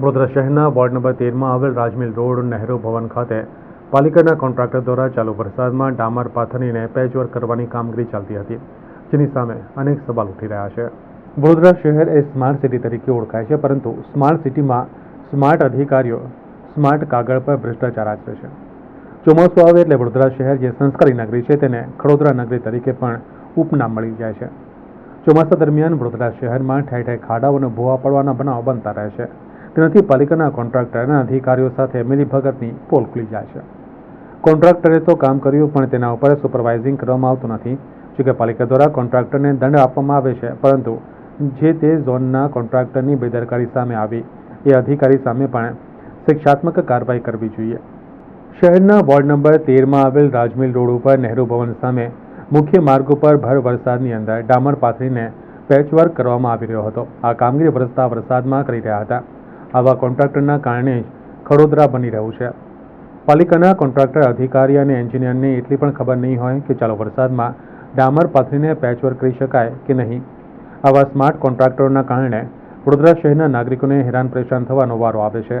વડોદરા શહેરના ward number તેરમાં આવેલ રાજમિલ રોડ, નહેરુ ભવન ખાતે પાલિકાના કોન્ટ્રાક્ટર દ્વારા ચાલુ વરસાદમાં ડામર પાથરીને પેચવર્ક કરવાની કામગીરી ચાલતી હતી, જેની સામે અનેક સવાલ ઉઠી રહ્યા છે. વડોદરા શહેર એ સ્માર્ટ સિટી તરીકે ઓળખાય છે, પરંતુ સ્માર્ટ સિટીમાં સ્માર્ટ અધિકારીઓ સ્માર્ટ કાગળ પર ભ્રષ્ટાચાર આચરે છે. ચોમાસું આવે એટલે વડોદરા શહેર જે સંસ્કારી નગરી છે તેને ખડોદરા નગરી તરીકે પણ ઉપનામ મળી જાય છે. ચોમાસા દરમિયાન વડોદરા શહેરમાં ઠેર ઠેર ખાડાઓ અને ભૂવા પડવાના બનાવો બનતા રહે છે. તેનાથી પાલિકાના કોન્ટ્રાક્ટરના અધિકારીઓ સાથે મિલીભગતની પોલ ખુલી જાય છે. કોન્ટ્રાક્ટરે તો કામ કર્યું, પણ તેના ઉપર સુપરવાઇઝિંગ કરવામાં આવતું નથી જોકે પાલિકા દ્વારા કોન્ટ્રાક્ટરને દંડ આપવામાં આવે છે. પરંતુ જે તે ઝોનના કોન્ટ્રાક્ટરની બેદરકારી સામે આવી, એ અધિકારી સામે પણ શિક્ષાત્મક કાર્યવાહી કરવી જોઈએ. શહેરના વોર્ડ નંબર તેરમાં આવેલ રાજમિલ રોડ ઉપર નહેરુ ભવન સામે મુખ્ય માર્ગ ઉપર ભર વરસાદની અંદર ડામર પાથરીને પેચવર્ક કરવામાં આવી રહ્યો હતો. આ કામગીરી વરસતા વરસાદમાં કરી રહ્યા હતા. આવા કોન્ટ્રાક્ટરના કારણે જ ખડોદરા બની રહ્યું છે. પાલિકાના કોન્ટ્રાક્ટર, અધિકારી અને એન્જિનિયરને એટલી પણ ખબર નહીં હોય કે ચાલો વરસાદમાં ડામર પાથરીને પેચવર્ક કરી શકાય કે નહીં. આવા સ્માર્ટ કોન્ટ્રાક્ટરોના કારણે વડોદરા શહેરના નાગરિકોને હેરાન પરેશાન થવાનો વારો આવે છે.